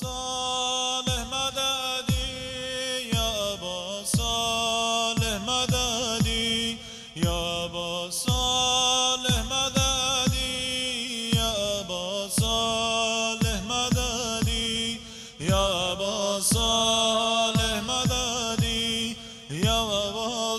صالح مددی یا ابا صالح مددی یا ابا صالح مددی یا ابا صالح یا ابا یا ابا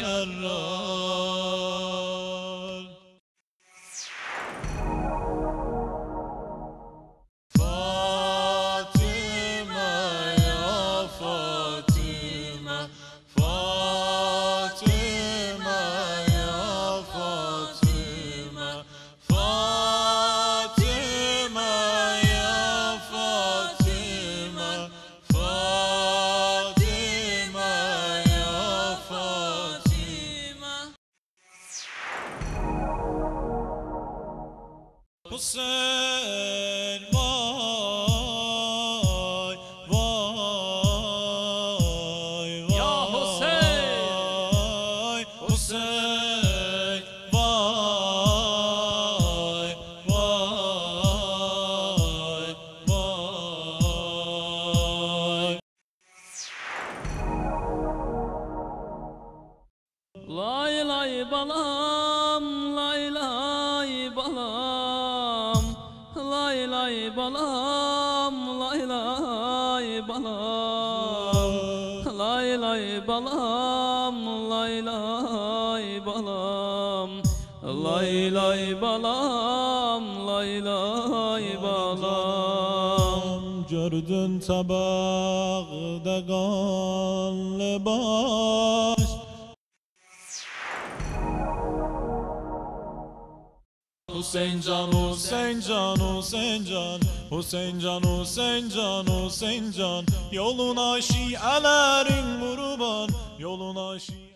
الراحم Hüseyin vay vay vay Ya Hüseyin! Hüseyin vay vay vay Lay lay balam, balam, lay lay balam, lay lay balam, lay lay balam, lay lay balam, lay lay balam. Gördün tabağda kanlı baş Hüseyin can, Hüseyin can, Hüseyin can. Hüseyin can, Hüseyin can, Hüseyin can. Yoluna şielerin kurban Yoluna şielerin